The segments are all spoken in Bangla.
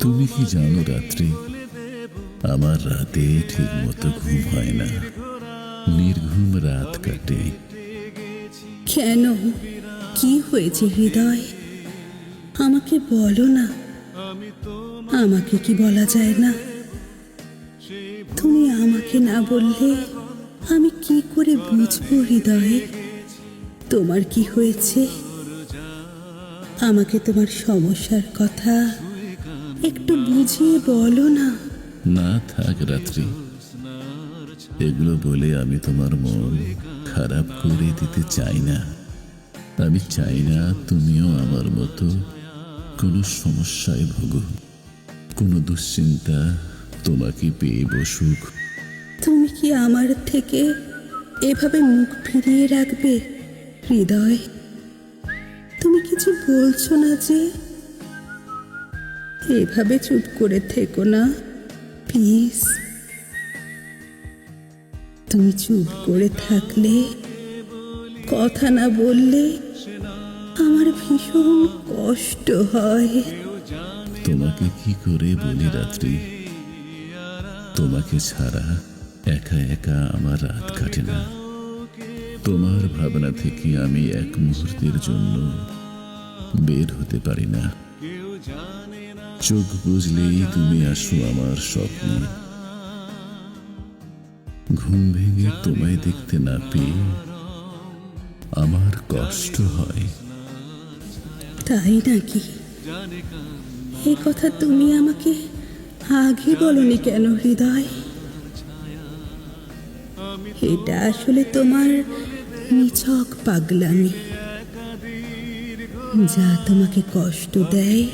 তুমি কি জানো রাত্রি? আমার রাতে ঠিক মতো ঘুম হয় না। নির্ঘুম রাত কাটে। কেন? কি হয়েছে হৃদয়? আমাকে বলো না। আমাকে কি বলা যায় না? তুমি আমাকে না বললে আমি কি করে বুঝব হৃদয়ে? তোমার কি হয়েছে? আমাকে তোমার সমস্যার কথা একটু বুঝিয়ে বলো না। না থাক রাত্রি। এগুলো বলে আমি তোমার মন খারাপ করে দিতে চাই না। আমি চাই না তুমিও আমার মতো কোনো সমস্যায় ভোগো। কোনো দুশ্চিন্তা তোমাকে পেয়ে বসুক। তুমি কি আমার থেকে এভাবে মুখ ফিরিয়ে রাখবে? হৃদয় তুমি কিছু বলছো না যে এভাবে চুপ করে থেকো না। প্লিজ। তুমি চুপ করে থাকলে, কথা না বললে আমার ভীষণ কষ্ট হয়। তোমাকে কি করে বলি রাত্রি? তোমাকে ছাড়া একা একা আমার রাত কাটে না। তোমার ভাবনা থেকে আমি এক মুহূর্তের জন্য বের হতে পারি না। চোখ বুঝলেই তুমি আসো আমার স্বপ্নে। ঘুম ভেঙে তোমায় দেখতে না পেয়ে আমার কষ্ট হয়। তাই নাকি? এই কথা তুমি আমাকে আগে বলনি কেন, হৃদয়? এটা আসলে তোমার নিছক পাগলামি। যা তোমাকে কষ্ট দেয়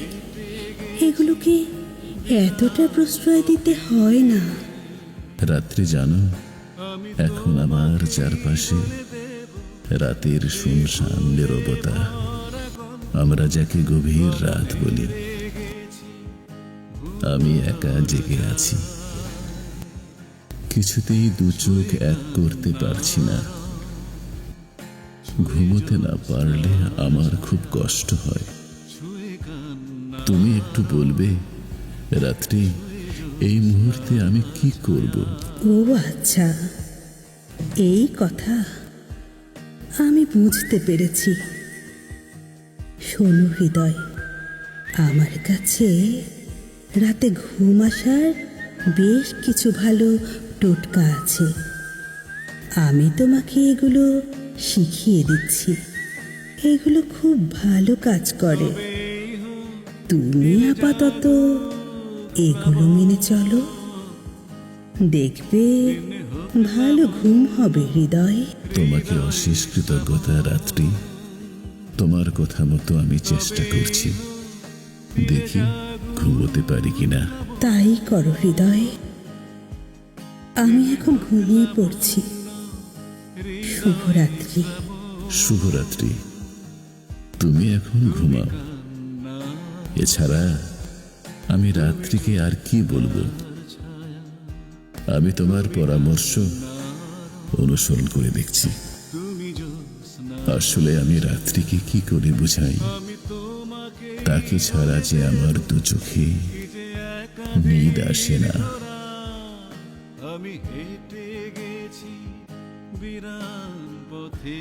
এগুলোকে এতটা প্রশ্রয় দিতে হয় না। রাত্রি জানো, এখন আমার চারপাশে রাতের শুনশান নীরবতা। আমরা যাকে গভীর রাত বলি, আমি একা জেগে আছি। কিছুতেই দু চোখ এক করতে পারছি না। ঘুমোতে না পারলে আমার খুব কষ্ট হয়। তুমি একটু বলবে, রাত্রি, এই মুহূর্তে আমি কি করব? ও আচ্ছা এই কথা আমি বুঝতে পেরেছি। শোনো হৃদয়, আমার কাছে রাতে ঘুম আসার বেশ কিছু ভালো টোটকা আছে। আমি তোমাকে এগুলো শিখিয়ে দিচ্ছি। এগুলো খুব ভালো কাজ করে। তুমি আপাতত এগুলো মেনে চলো। দেখবে ভালো ঘুম হবে হৃদয়। তোমাকে অশেষ কৃতজ্ঞতা রাত্রি। তোমার কথা মতো আমি চেষ্টা করছি। দেখি ঘুমোতে পারি কিনা। তাই করো হৃদয়। আমি এখন ঘুমিয়ে পড়ছি। শুভরাত্রি। শুভরাত্রি। তুমি এখন ঘুমাও। এছাড়া আমি রাত্রিকে আর কি বলব? আমি তোমার পরামর্শ অনুসরণ করে দেখছি। আসলে আমি রাত্রিকে কি করে বুঝাই? তাকে ছাড়া যে আমার দু চোখে নিদ আসে না। আমি হেঁটে গেছি বিরান পথে।